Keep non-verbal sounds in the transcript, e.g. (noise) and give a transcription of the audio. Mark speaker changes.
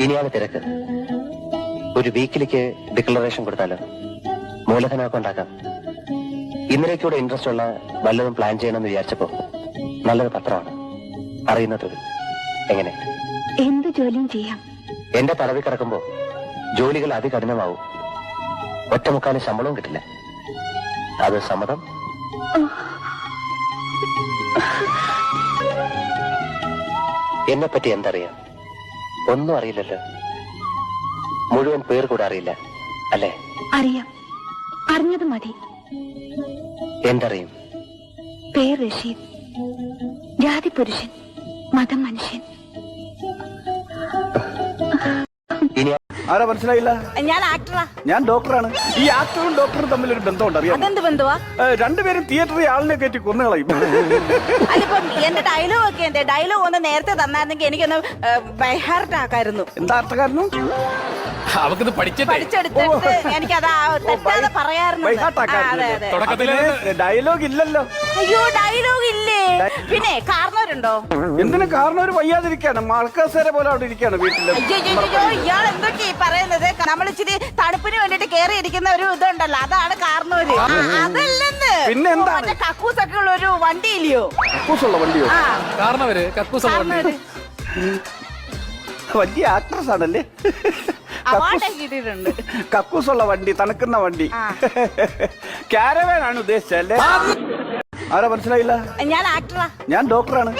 Speaker 1: ഇനിയാണ് തിരക്ക്. ഒരു വീക്കിലേക്ക് ഡിക്ലറേഷൻ കൊടുത്താലോ? മൂലധനമൊക്കെ ഉണ്ടാക്കാം. ഇന്നലേക്കൂടെ ഇൻട്രസ്റ്റ് ഉള്ള വല്ലതും പ്ലാൻ ചെയ്യണമെന്ന് വിചാരിച്ചപ്പോ നല്ലൊരു പത്രമാണ്. അറിയുന്ന തൊഴിൽ എങ്ങനെ?
Speaker 2: എന്ത് ജോലിയും ചെയ്യാം.
Speaker 1: എന്റെ പറവി കിടക്കുമ്പോ ജോലികൾ അതികഠിനമാവും. ഒറ്റമുക്കാലും ശമ്പളവും കിട്ടില്ല. അത് സമ്മതം? എന്നെ പറ്റി എന്തറിയാം? ഒന്നും അറിയില്ലല്ലോ. മുഴുവൻ പേർ കൂടെ അറിയില്ല. അല്ലേ?
Speaker 2: അറിയാം. അറിഞ്ഞത് മതി.
Speaker 1: എന്തറിയും?
Speaker 2: പേര് റഷീദ് ജാതി പുരുഷൻ മതം മനുഷ്യൻ
Speaker 3: ആരാ മനസ്സിലായില്ല?
Speaker 4: ഞാൻ ആക്ടറാ
Speaker 3: ഞാൻ ഡോക്ടറാണ് ഈ ആക്ടറും ഡോക്ടറും തമ്മിൽ ഒരു ബന്ധമുണ്ട് അറിയാം
Speaker 4: അതെന്ത് ബന്ധുവാ?
Speaker 3: രണ്ടുപേരും തിയേറ്ററിൽ ആളിനെ കയറ്റി കൊന്നുകളയും
Speaker 4: അതിപ്പം എന്റെ ഡയലോഗ് ഒക്കെ എന്തേ? ഡയലോഗ് ഒന്ന് നേരത്തെ തന്നായിരുന്നെങ്കിൽ എനിക്കൊന്ന് ബൈഹാർട്ട് ആക്കായിരുന്നു.
Speaker 3: എന്താ അർത്ഥക്കാരനും
Speaker 5: അവക്കിത് പഠിച്ചിട്ട്?
Speaker 4: പഠിച്ചെടുത്തിട്ട് എനിക്കത് ആ തെറ്റാതെ പറയാറുണ്ട്. അതെ അതെ.
Speaker 5: തുടക്കത്തിൽ
Speaker 3: ഡയലോഗ് ഇല്ലല്ലോ.
Speaker 4: അയ്യോ ഡയലോഗ് ഇല്ലേ? പിന്നെ കാരണവരുണ്ടോ
Speaker 3: എന്തിനു കാരണം ഒരു വയ്യാതിരിക്കാണ് മഴക്കാസേരെ പോലെ അവിടെ ഇരിക്കാണ് വീട്ടിൽ.
Speaker 4: അയ്യോ അയ്യോ, ഇയാൾ പറയുന്നത് നമ്മൾ ഇച്ചിരി തണുപ്പിന് വേണ്ടിട്ട് കയറി ഇരിക്കുന്ന ഒരു ഇതുണ്ടല്ലോ. അതാണ് കാരണവര് അതല്ലെന്ന്
Speaker 3: പിന്നെ എന്താണ്?
Speaker 4: മറ്റേ കക്കൂസൊക്കെ ഉള്ള ഒരു വണ്ടി ഇല്ലയോ
Speaker 3: കക്കൂസുള്ള വണ്ടിയോ?
Speaker 4: ആ.
Speaker 5: കാരണവര് വണ്ടി.
Speaker 4: കാരണവര്
Speaker 3: വലിയ ആക്ട്രസ് ആണല്ലേ
Speaker 4: കിട്ടിയിട്ടുണ്ട്.
Speaker 3: കക്കൂസുള്ള വണ്ടി തണുക്കുന്ന വണ്ടി.
Speaker 4: ആ. (laughs)
Speaker 3: ക്യാരവാൻ ആണ് ഉദ്ദേശിച്ചല്ലേ ആരാ മനസ്സിലായില്ല?
Speaker 4: ഞാൻ ആക്ടറാ.
Speaker 3: ഞാൻ ഡോക്ടറാണ്.